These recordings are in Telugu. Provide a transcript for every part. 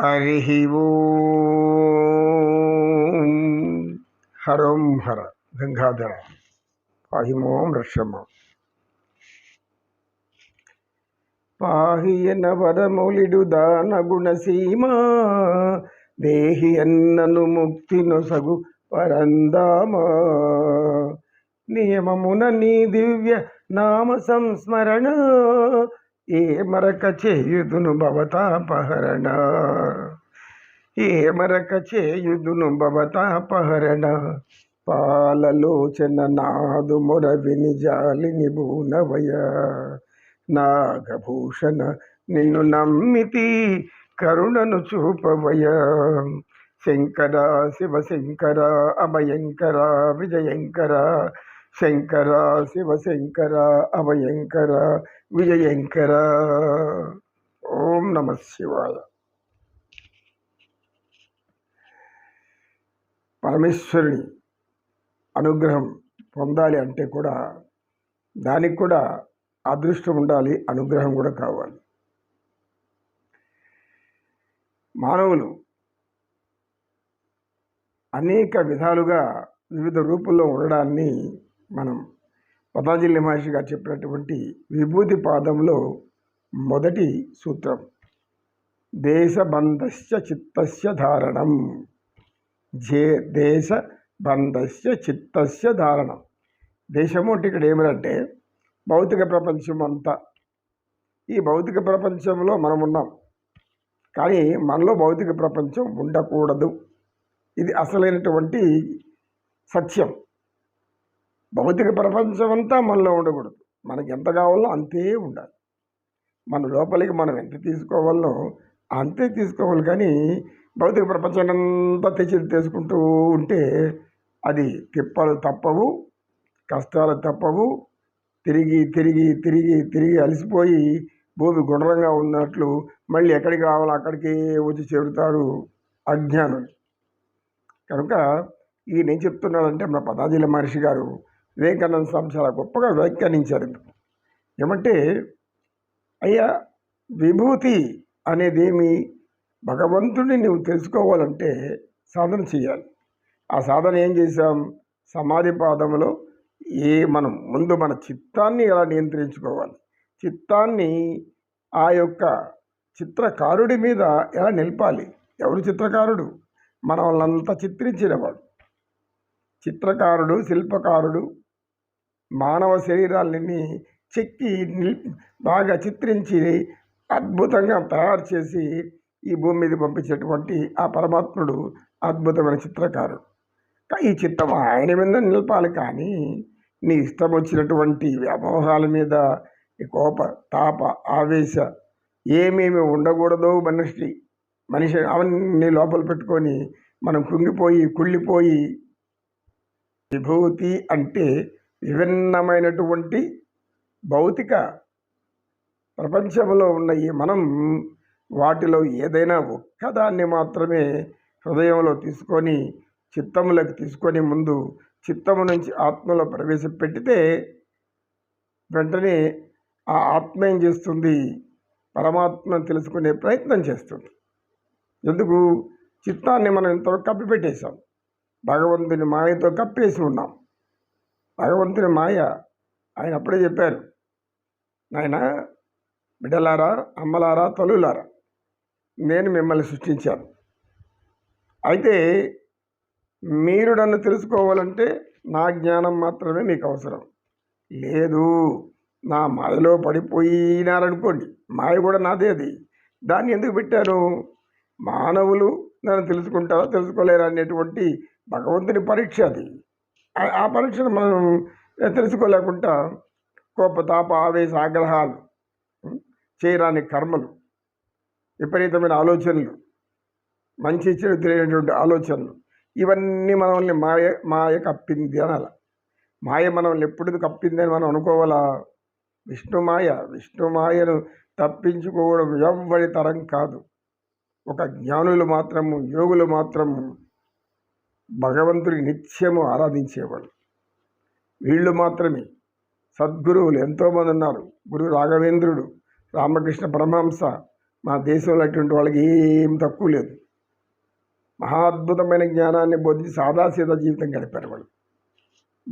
హరి హరం హర గంగాధర పాహిమోం రక్షమ. పాహియన వరములిడు దాన గుణసీమ దేహి అన్నను ముక్తి నొసగు పరందామా. నియమమున నీ దివ్య నామ సంస్మరణ ఏ మరక చేయుదును భవతాపహరణ ఏ మరక చేయుదును భవతాపహరణ పాలలోచన నాదు మొరవిని జాలిని భూనవయ నాగభూషణ నిన్ను నమ్మితి కరుణను చూపవయ. శంకర శివశంకర అభయంకర విజయంకర శంకర శివశంకర అభయంకర విజయంకర. ఓం నమ శివాయ. పరమేశ్వరుని అనుగ్రహం పొందాలి అంటే కూడా దానికి కూడా అదృష్టం ఉండాలి అనుగ్రహం కూడా కావాలి. మానవులు అనేక విధాలుగా వివిధ రూపంలో ఉండడాన్ని మనం పతాంజలి మహర్షి గారు చెప్పినటువంటి విభూతి పాదంలో మొదటి సూత్రం దేశబంధస్య చిత్తస్య ధారణం. జే దేశ బంధస్య చిత్తస్య ధారణం. దేశము అంటే ఇక్కడ ఏమిటంటే భౌతిక ప్రపంచం అంతా. ఈ భౌతిక ప్రపంచంలో మనం ఉన్నాం. కానీ మనలో భౌతిక ప్రపంచం ఉండకూడదు. ఇది అసలైనటువంటి సత్యం. భౌతిక ప్రపంచం అంతా మనలో ఉండకూడదు. మనకి ఎంత కావాలో అంతే ఉండాలి. మన లోపలికి మనం ఎంత తీసుకోవాలో అంతే తీసుకోవాలి. కానీ భౌతిక ప్రపంచాన్ని అంతా తెచ్చి తెలుసుకుంటూ ఉంటే అది తిప్పలు తప్పవు కష్టాలు తప్పవు. తిరిగి తిరిగి తిరిగి తిరిగి అలసిపోయి భూమి గుండ్రంగా ఉన్నట్లు మళ్ళీ ఎక్కడికి రావాలో అక్కడికి వచ్చి చేరుతారు అజ్ఞానులు. కనుక ఈయన నేను చెప్తున్నాడంటే మన పతాంజలి మహర్షి గారు వివేకానంద స్వామి చాలా గొప్పగా వ్యాఖ్యానించారు. ఏమంటే అయ్యా విభూతి అనేదేమి భగవంతుడిని నువ్వు తెలుసుకోవాలంటే సాధన చేయాలి ఆ సాధన ఏం చేసాం సమాధి పాదంలో ఏ మనం ముందు మన చిత్తాన్ని ఎలా నియంత్రించుకోవాలి? చిత్తాన్ని ఆ యొక్క చిత్రకారుడి మీద ఎలా నిలపాలి? ఎవరు చిత్రకారుడు? మన వాళ్ళంతా చిత్రించినవాడు. చిత్రకారుడు శిల్పకారుడు మానవ శరీరాలని చెక్కి నిల్ బాగా చిత్రించి అద్భుతంగా తయారు చేసి ఈ భూమి మీద పంపించేటువంటి ఆ పరమాత్ముడు అద్భుతమైన చిత్రకారుడు. ఈ చిత్తం ఆయన మీద నిలపాలి కానీ నీ ఇష్టం వచ్చినటువంటి వ్యామోహాల మీద కోప తాప ఆవేశ ఏమేమి ఉండకూడదో మనిషి మనిషి అవన్నీ లోపల పెట్టుకొని మనం కుంగిపోయి కుళ్ళిపోయి విభూతి అంటే విభిన్నమైనటువంటి భౌతిక ప్రపంచంలో ఉన్న ఈ మనం వాటిలో ఏదైనా ఒక్కదాన్ని మాత్రమే హృదయంలో తీసుకొని చిత్తములకు తీసుకొని ముందు చిత్తము నుంచి ఆత్మలో ప్రవేశపెట్టితే వెంటనే ఆ ఆత్మ ఏం చేస్తుంది? పరమాత్మను తెలుసుకునే ప్రయత్నం చేస్తుంది. ఎందుకు? చిత్తాన్ని మనం ఇంతవరకు కప్పిపెట్టేశాం. భగవంతుని మాయతో కప్పేసి ఉన్నాం. భగవంతుని మాయ ఆయన అప్పుడే చెప్పారు. నాయన బిడ్డలారా అమ్మలారా తల్లులారా నేను మిమ్మల్ని సృష్టించాను. అయితే మీరు నన్ను తెలుసుకోవాలంటే నా జ్ఞానం మాత్రమే మీకు అవసరం. లేదు నా మాయలో పడిపోయినారనుకోండి మాయ కూడా నాదే అది. దాన్ని ఎందుకు పెట్టాను? మానవులు నన్ను తెలుసుకుంటారా తెలుసుకోలేరా అనేటువంటి భగవంతుని పరీక్ష అది. ఆ పరీక్షను మనం తెలుసుకోలేకుండా కోపతాప ఆవేశ ఆగ్రహాలు చేయరాని కర్మలు విపరీతమైన ఆలోచనలు మంచి చెడు తెలియనటువంటి ఆలోచనలు ఇవన్నీ మనల్ని మాయ మాయ కప్పింది అనాల. మాయ మనల్ని ఎప్పుడు కప్పింది అని మనం అనుకోవాలా? విష్ణుమాయ విష్ణుమాయను తప్పించుకోవడం ఎవ్వడి తరం కాదు. ఒక జ్ఞానులు మాత్రము యోగులు మాత్రము భగవంతుడి నిత్యము ఆరాధించేవాళ్ళు వీళ్ళు మాత్రమే. సద్గురువులు ఎంతోమంది ఉన్నారు. గురు రాఘవేంద్రుడు రామకృష్ణ పరమహంస మా దేశంలో అటువంటి వాళ్ళకి ఏం తక్కువ లేదు. మహాద్భుతమైన జ్ఞానాన్ని బోధించి సాదాసీదా జీవితం గడిపారు వాళ్ళు.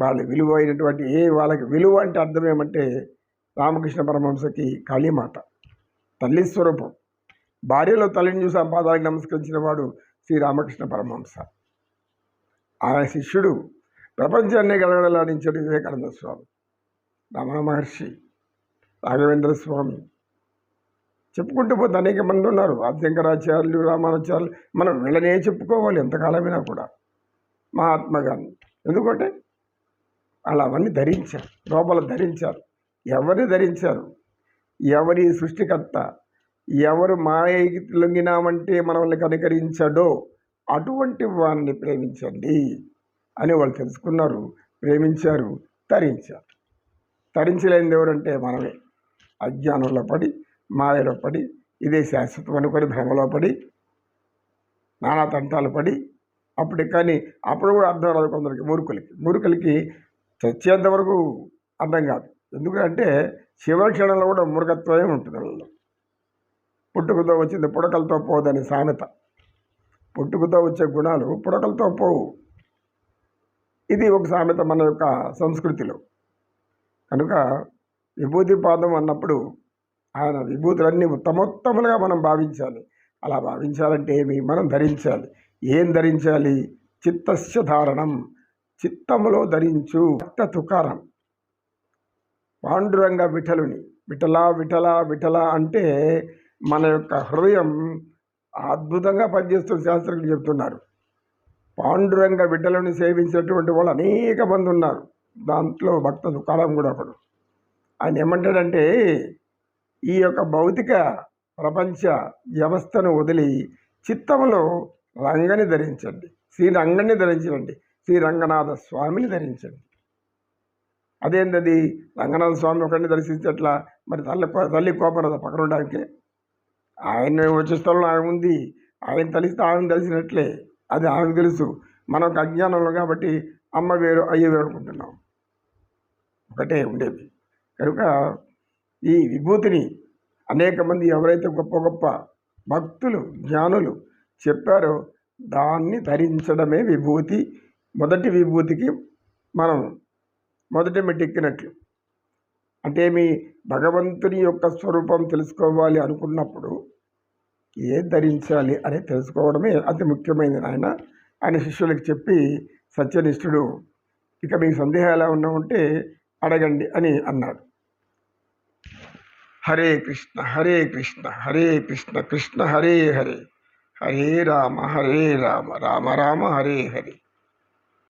వాళ్ళ విలువైనటువంటి ఏ వాళ్ళకి విలువ అంటే అర్థం ఏమంటే రామకృష్ణ పరమహంసకి కాళీమాత తల్లి స్వరూపం. భార్యలో తల్లిని చూసి ఆ పాదాలకు నమస్కరించిన వాడు శ్రీ రామకృష్ణ పరమహంస. ఆయన శిష్యుడు ప్రపంచాన్ని గడగడలాడించాడు వివేకానంద స్వామి రమణ మహర్షి రాఘవేంద్ర స్వామి. చెప్పుకుంటూ పోతే అనేక మంది ఉన్నారు. ఆద్యంకరాచార్యులు రామానుచార్యులు. మనం వీళ్ళనే చెప్పుకోవాలి ఎంతకాలమైనా కూడా. మహాత్మా గాంధీ. ఎందుకంటే వాళ్ళు అవన్నీ ధరించారు లోపల ధరించారు. ఎవరిని ధరించారు? ఎవరి సృష్టికర్త? ఎవరు మాయకి లొంగినామంటే మనల్ని కనుకరించడో? అటువంటి వారిని ప్రేమించండి అని వాళ్ళు తెలుసుకున్నారు ప్రేమించారు తరించారు. తరించలేనిది ఎవరంటే మనమే. అజ్ఞానంలో పడి మాయలో పడి ఇదే శాశ్వతం అనుకొని భ్రమలో పడి నానా తంటాలు పడి అప్పుడు కానీ అప్పుడు కూడా అర్థం రాదు కొందరికి మూర్ఖులకి. మూర్ఖులకి చచ్చేంత వరకు అర్థం కాదు. ఎందుకంటే చివరి క్షణంలో కూడా మూర్ఖత్వమే ఉంటుంది వాళ్ళలో. పుట్టుకతో వచ్చింది పుడకలతో పోదని సామెత. పుట్టుకతో వచ్చే గుణాలు పుడకలతో పోవు. ఇది ఒక సామెత మన యొక్క సంస్కృతిలో. కనుక విభూతి పాదం అన్నప్పుడు ఆయన విభూతులన్నీ ఉత్తమోత్తములుగా మనం భావించాలి. అలా భావించాలంటే ఏమి? మనం ధరించాలి. ఏం ధరించాలి? చిత్తస్య ధారణం. చిత్తములో ధరించు. భక్త తుకారం. పాండురంగ విఠలుని. విఠల విఠల విఠల అంటే మన యొక్క హృదయం అద్భుతంగా పనిచేస్తున్న శాస్త్రజ్ఞులు చెప్తున్నారు. పాండురంగ బిడ్డలను సేవించినటువంటి వాళ్ళు అనేక మంది ఉన్నారు. దాంట్లో భక్త దుకాణం కూడా ఒకడు. ఆయన ఏమంటాడంటే ఈ యొక్క భౌతిక ప్రపంచ వ్యవస్థను వదిలి చిత్తంలో రంగని ధరించండి. శ్రీరంగని ధరించండి. శ్రీరంగనాథ స్వామిని ధరించండి. అదేంటది రంగనాథ స్వామి ఒకరిని దర్శించట్లా? మరి తల్లి తల్లి కోపరద పక్కన ఉండడానికి? ఆయన వచ్చే స్థలంలో ఆయన ఉంది. ఆయన తలిస్తే ఆయన తెలిసినట్లే. అది ఆమెకు తెలుసు. మనకు అజ్ఞానంలో కాబట్టి అమ్మ వేరు అయ్య వేరు అనుకుంటున్నాం. ఒకటే ఉండేది. కనుక ఈ విభూతిని అనేక మంది ఎవరైతే గొప్ప గొప్ప భక్తులు జ్ఞానులు చెప్పారో దాన్ని ధరించడమే విభూతి. మొదటి విభూతికి మనం మొదటి మెట్టెక్కినట్లు అంటే మీ భగవంతుని యొక్క స్వరూపం తెలుసుకోవాలి అనుకున్నప్పుడు ఏం ధరించాలి అని తెలుసుకోవడమే అతి ముఖ్యమైనది ఆయన ఆయన శిష్యులకు చెప్పి సత్యనిష్ఠుడు ఇక మీకు సందేహాలు ఎలా ఉన్నా ఉంటే అడగండి అని అన్నాడు. హరే కృష్ణ హరే కృష్ణ హరే కృష్ణ కృష్ణ హరే హరే. హరే రామ హరే రామ రామ రామ హరే హరే.